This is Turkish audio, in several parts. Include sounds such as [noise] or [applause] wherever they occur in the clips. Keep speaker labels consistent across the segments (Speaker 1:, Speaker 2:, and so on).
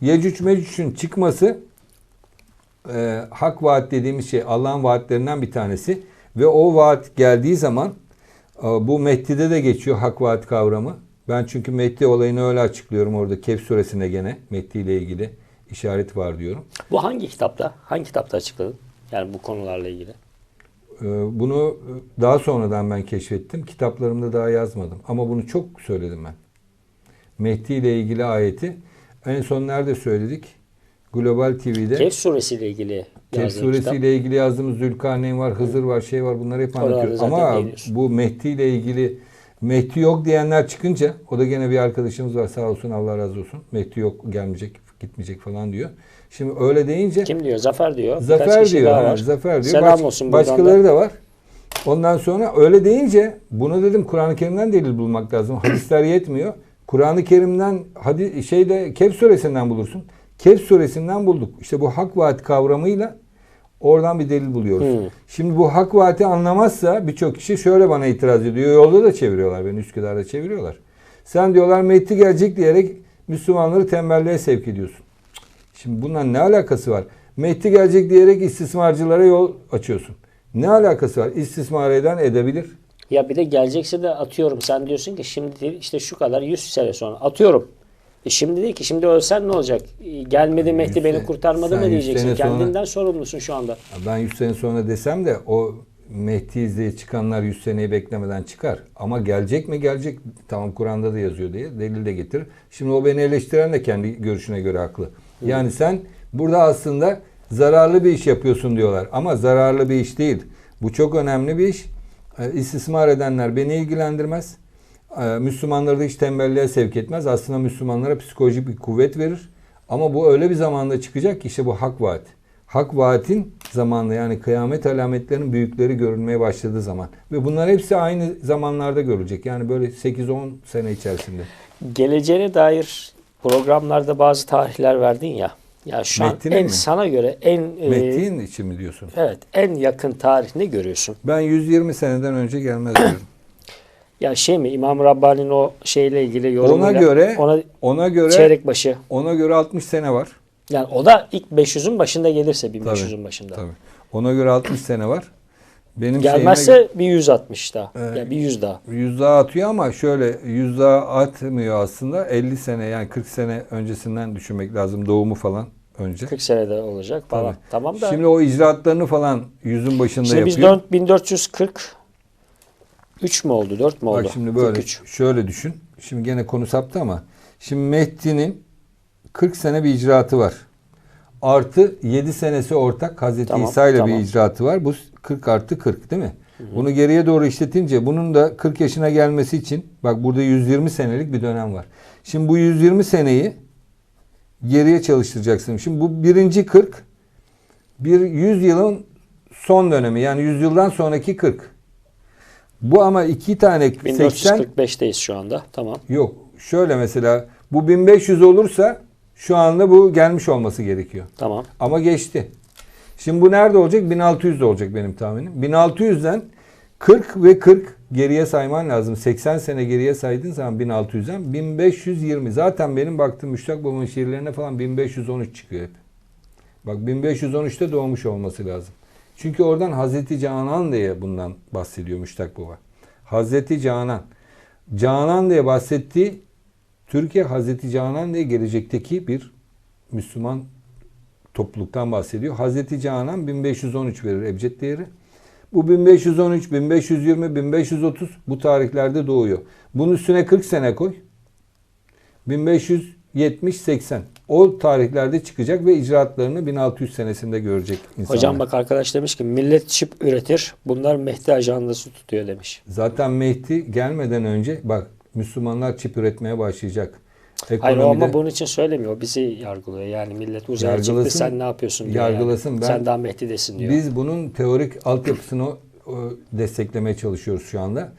Speaker 1: Yecüc Mecüc'ün çıkması e, hak vaat dediğimiz şey Allah'ın vaatlerinden bir tanesi ve o vaat geldiği zaman e, bu Mehdi'de de geçiyor hak vaat kavramı. Ben çünkü Mehdi olayını öyle açıklıyorum orada Kehf suresinde gene Mehdi ile ilgili işaret var diyorum.
Speaker 2: Bu hangi kitapta? Hangi kitapta açıkladın? Yani bu konularla ilgili.
Speaker 1: E, bunu daha sonradan ben keşfettim. Kitaplarımda daha yazmadım ama bunu çok söyledim ben. Mehdi ile ilgili ayeti en son nerede söyledik? Global TV'de.
Speaker 2: Kehf suresiyle ilgili
Speaker 1: Kehf suresiyle ilgili yazdığımız Zülkarneyn var, Hızır var, şey var bunları hep anlatıyoruz. Ama bu Mehdi ile ilgili Mehdi yok diyenler çıkınca o da gene bir arkadaşımız var sağ olsun Allah razı olsun. Mehdi yok gelmeyecek gitmeyecek falan diyor. Şimdi öyle deyince
Speaker 2: Kim diyor? Zafer diyor.
Speaker 1: Zafer diyor. ha. Zafer diyor.
Speaker 2: Selam
Speaker 1: Baş-
Speaker 2: olsun
Speaker 1: başkaları
Speaker 2: da.
Speaker 1: da var. Ondan sonra öyle deyince bunu dedim Kur'an-ı Kerim'den delil bulmak lazım. Hadisler yetmiyor. Kur'an-ı Kerim'den hadi şeyde Kehf suresinden bulursun. Kehf suresinden bulduk. İşte bu hak vaat kavramıyla oradan bir delil buluyoruz.
Speaker 2: Hmm.
Speaker 1: Şimdi bu hak vaati anlamazsa birçok kişi şöyle bana itiraz ediyor. Yolda da çeviriyorlar beni Üsküdar'da çeviriyorlar. Sen diyorlar Mehdi gelecek diyerek Müslümanları tembelliğe sevk ediyorsun. Şimdi bundan ne alakası var? Mehdi gelecek diyerek istismarcılara yol açıyorsun. Ne alakası var? İstismar eden edebilir.
Speaker 2: Ya bir de gelecekse de atıyorum. Sen diyorsun ki şimdi değil, işte şu kadar 100 sene sonra atıyorum. E şimdi değil ki şimdi ölsen ne olacak? E, Gelmedi Mehdi beni kurtarmadı mı diyeceksin.
Speaker 1: sene sonra-
Speaker 2: Kendinden sorumlusun şu anda.
Speaker 1: Ben 100 sene sonra desem de o Mehdi izleye çıkanlar 100 seneyi beklemeden çıkar. Ama gelecek mi gelecek. Tamam Kur'an'da da yazıyor diye delil de getirir. Şimdi o beni eleştiren de kendi görüşüne göre haklı. Yani sen burada aslında zararlı bir iş yapıyorsun diyorlar. Ama zararlı bir iş değil. Bu çok önemli bir iş. Ee, İstismar edenler beni ilgilendirmez. Ee, Müslümanları da hiç tembelliğe sevk etmez. Aslında Müslümanlara psikolojik bir kuvvet verir. Ama bu öyle bir zamanda çıkacak ki işte bu hak vaat. Hak vaatin zamanı yani kıyamet alametlerinin büyükleri görülmeye başladığı zaman. Ve bunlar hepsi aynı zamanlarda görülecek. Yani böyle 8-10 sene içerisinde.
Speaker 2: Geleceğine dair programlarda bazı tarihler verdin ya. Ya şu an
Speaker 1: Mehdi'nin
Speaker 2: en
Speaker 1: mi?
Speaker 2: sana göre en e,
Speaker 1: Mehdi'nin için mi diyorsun?
Speaker 2: evet en yakın tarih ne görüyorsun?
Speaker 1: Ben 120 seneden önce gelmez [clears throat] diyorum.
Speaker 2: Ya şey mi İmam Rabbani'nin o şeyle ilgili yorumuyla
Speaker 1: ona göre
Speaker 2: ona
Speaker 1: ona göre
Speaker 2: çeyrek başı.
Speaker 1: ona göre 60 sene var.
Speaker 2: Yani o da ilk 500'ün başında gelirse 1500'ün
Speaker 1: Tabii,
Speaker 2: başında.
Speaker 1: Tabii. Ona göre 60 sene var. Benim
Speaker 2: Gelmezse bir 160 daha.
Speaker 1: Evet.
Speaker 2: Yani bir 100 daha.
Speaker 1: Yüz daha atıyor ama şöyle yüz daha atmıyor aslında. 50 sene yani 40 sene öncesinden düşünmek lazım doğumu falan önce.
Speaker 2: 40 senede olacak falan.
Speaker 1: Tabii.
Speaker 2: Tamam da.
Speaker 1: Şimdi o icraatlarını falan yüzün başında
Speaker 2: Şimdi biz
Speaker 1: yapıyor.
Speaker 2: 4 1440 3 mü oldu? 4 mü oldu?
Speaker 1: Bak şimdi böyle
Speaker 2: 43.
Speaker 1: şöyle düşün. Şimdi gene konu saptı ama şimdi Mehdi'nin 40 sene bir icraatı var. Artı 7 senesi ortak Hazreti
Speaker 2: Tamam,
Speaker 1: İsa ile
Speaker 2: tamam.
Speaker 1: bir icraatı var. Bu 40 artı 40 değil mi? Bunu geriye doğru işletince bunun da 40 yaşına gelmesi için bak burada 120 senelik bir dönem var. Şimdi bu 120 seneyi geriye çalıştıracaksın. Şimdi bu birinci 40 bir 100 yılın son dönemi yani 100 yıldan sonraki 40. Bu ama iki tane 80
Speaker 2: 1445'teyiz şu anda. Tamam.
Speaker 1: Yok. Şöyle mesela bu 1500 olursa şu anda bu gelmiş olması gerekiyor.
Speaker 2: Tamam.
Speaker 1: Ama geçti. Şimdi bu nerede olacak? 1600 de olacak benim tahminim. 1600'den 40 ve 40 geriye sayman lazım. 80 sene geriye saydığın zaman 1600'den 1520. Zaten benim baktığım Müştak Baba'nın şiirlerine falan 1513 çıkıyor hep. Bak 1513'te doğmuş olması lazım. Çünkü oradan Hazreti Canan diye bundan bahsediyor Müştak Baba. Hazreti Canan. Canan diye bahsettiği Türkiye Hazreti Canan diye gelecekteki bir Müslüman topluluktan bahsediyor. Hazreti Canan 1513 verir ebced değeri. Bu 1513, 1520, 1530 bu tarihlerde doğuyor. Bunun üstüne 40 sene koy. 1570-80. O tarihlerde çıkacak ve icraatlarını 1600 senesinde görecek insanlar.
Speaker 2: Hocam bak arkadaş demiş ki millet çip üretir. Bunlar Mehdi ajandası tutuyor demiş.
Speaker 1: Zaten Mehdi gelmeden önce bak Müslümanlar çip üretmeye başlayacak.
Speaker 2: Hayır
Speaker 1: Ekonomide-
Speaker 2: ama bunun için söylemiyor. O Bizi yargılıyor. Yani millet uzaya çıktı sen ne yapıyorsun diyor.
Speaker 1: yargılasın.
Speaker 2: Yani.
Speaker 1: Ben-
Speaker 2: sen daha Mehdi'desin diyor.
Speaker 1: Biz bunun teorik altyapısını desteklemeye çalışıyoruz şu anda.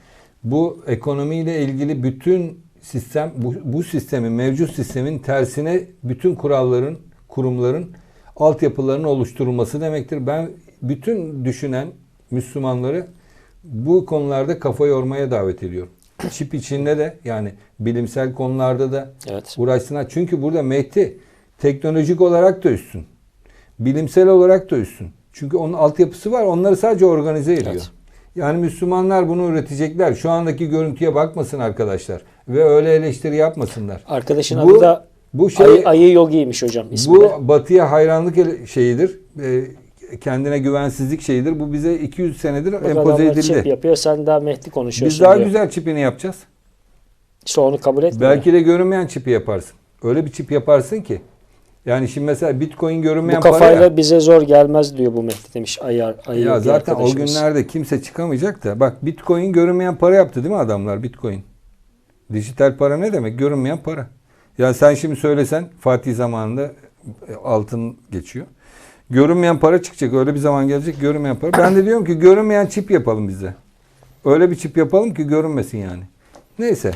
Speaker 1: Bu ekonomiyle ilgili bütün sistem, bu, bu sistemin, mevcut sistemin tersine bütün kuralların, kurumların altyapılarının oluşturulması demektir. Ben bütün düşünen Müslümanları bu konularda kafa yormaya davet ediyorum. Çip içinde de yani bilimsel konularda da
Speaker 2: Evet.
Speaker 1: uğraşsınlar. Çünkü burada Mehdi Teknolojik olarak da üstün. Bilimsel olarak da üstün. Çünkü onun altyapısı var. Onları sadece organize ediyor.
Speaker 2: Evet.
Speaker 1: Yani Müslümanlar bunu üretecekler. Şu andaki görüntüye bakmasın arkadaşlar. Ve öyle eleştiri yapmasınlar.
Speaker 2: Arkadaşın
Speaker 1: Bu-
Speaker 2: adı da
Speaker 1: Bu şey
Speaker 2: Ayı, Ayı Yogi'ymiş hocam ismi
Speaker 1: bu
Speaker 2: de.
Speaker 1: batıya hayranlık şeyidir. Ee, kendine güvensizlik şeyidir. Bu bize 200 senedir
Speaker 2: Bak
Speaker 1: empoze edildi.
Speaker 2: çip yapıyor sen daha Mehdi konuşuyorsun
Speaker 1: Biz daha
Speaker 2: diyor.
Speaker 1: güzel çipini yapacağız.
Speaker 2: İşte onu kabul etmiyor.
Speaker 1: Belki de görünmeyen çipi yaparsın. Öyle bir çip yaparsın ki. Yani şimdi mesela Bitcoin görünmeyen
Speaker 2: bu
Speaker 1: para
Speaker 2: kafayla
Speaker 1: ya.
Speaker 2: bize zor gelmez diyor bu Mehdi demiş Ayı, ayı
Speaker 1: Ya zaten o günlerde kimse çıkamayacak da. Bak Bitcoin görünmeyen para yaptı değil mi adamlar Bitcoin? Dijital para ne demek? Görünmeyen para. Ya sen şimdi söylesen Fatih zamanında e, altın geçiyor. Görünmeyen para çıkacak. Öyle bir zaman gelecek görünmeyen para. Ben de diyorum ki görünmeyen çip yapalım bize. Öyle bir çip yapalım ki görünmesin yani. Neyse.